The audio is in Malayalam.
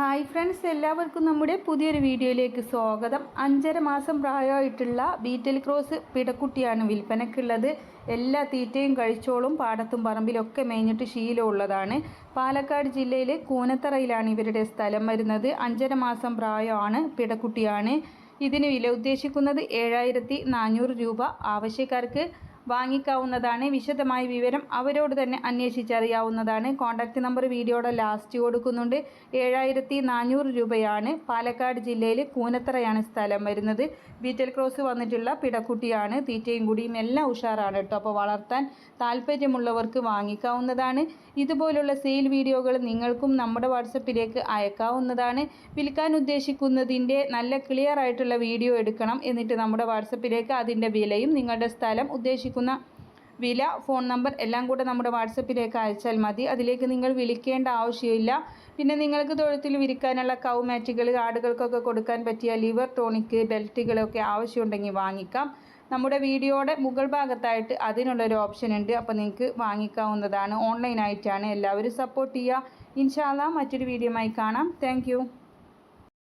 ഹായ് ഫ്രണ്ട്സ് എല്ലാവർക്കും നമ്മുടെ പുതിയൊരു വീഡിയോയിലേക്ക് സ്വാഗതം. അഞ്ചര മാസം പ്രായമായിട്ടുള്ള ബീറ്റൽ ക്രോസ് പിടക്കുട്ടിയാണ് വിൽപ്പനക്കുള്ളത്. എല്ലാ തീറ്റയും കഴിച്ചോളും പാടത്തും പറമ്പിലൊക്കെ മേഞ്ഞിട്ട് ശീലമുള്ളതാണ് പാലക്കാട് ജില്ലയിലെ കൂനത്തറയിലാണ് ഇവരുടെ സ്ഥലം വരുന്നത്. അഞ്ചര മാസം പ്രായമാണ് പിടക്കുട്ടിയാണ്. ഇതിന് വില ഉദ്ദേശിക്കുന്നത് ഏഴായിരത്തി രൂപ. ആവശ്യക്കാർക്ക് വാങ്ങിക്കാവുന്നതാണ്. വിശദമായ വിവരം അവരോട് തന്നെ അന്വേഷിച്ചറിയാവുന്നതാണ്. കോൺടാക്റ്റ് നമ്പർ വീഡിയോയുടെ ലാസ്റ്റ് കൊടുക്കുന്നുണ്ട്. ഏഴായിരത്തി നാനൂറ് രൂപയാണ് പാലക്കാട് ജില്ലയിൽ കൂനത്തറയാണ് സ്ഥലം വരുന്നത്. ബീറ്റൽ ക്രോസ് വന്നിട്ടുള്ള പിടക്കുട്ടിയാണ്. തീറ്റയും കൂടിയും എല്ലാം ഉഷാറാണ് കേട്ടോ. അപ്പോൾ വളർത്താൻ താല്പര്യമുള്ളവർക്ക് വാങ്ങിക്കാവുന്നതാണ്. ഇതുപോലുള്ള സെയിൽ വീഡിയോകൾ നിങ്ങൾക്കും നമ്മുടെ വാട്സപ്പിലേക്ക് അയക്കാവുന്നതാണ്. വിൽക്കാൻ ഉദ്ദേശിക്കുന്നതിന്റെ നല്ല ക്ലിയർ ആയിട്ടുള്ള വീഡിയോ എടുക്കണം. എന്നിട്ട് നമ്മുടെ വാട്സപ്പിലേക്ക് അതിന്റെ വിലയും നിങ്ങളുടെ സ്ഥലം ഉദ്ദേശിക്കുന്ന വില ഫോൺ നമ്പർ എല്ലാം കൂടെ നമ്മുടെ വാട്സപ്പിലേക്ക് അയച്ചാൽ മതി. അതിലേക്ക് നിങ്ങൾ വിളിക്കേണ്ട ആവശ്യമില്ല. പിന്നെ നിങ്ങൾക്ക് തൊഴുത്തിൽ വിരിക്കാനുള്ള കൗ മാറ്റുകൾ ആടുകൾക്കൊക്കെ കൊടുക്കാൻ പറ്റിയ ലിവർ ടോണിക്ക് ബെൽറ്റുകളൊക്കെ ആവശ്യമുണ്ടെങ്കിൽ വാങ്ങിക്കാം. നമ്മുടെ വീഡിയോയുടെ മുകൾ ഭാഗത്തായിട്ട് അതിനുള്ളൊരു ഓപ്ഷൻ ഉണ്ട്. അപ്പോൾ നിങ്ങൾക്ക് വാങ്ങിക്കാവുന്നതാണ്. ഓൺലൈനായിട്ടാണ്. എല്ലാവരും സപ്പോർട്ട് ചെയ്യുക. ഇൻഷാല്ല മറ്റൊരു വീഡിയോ കാണാം. താങ്ക്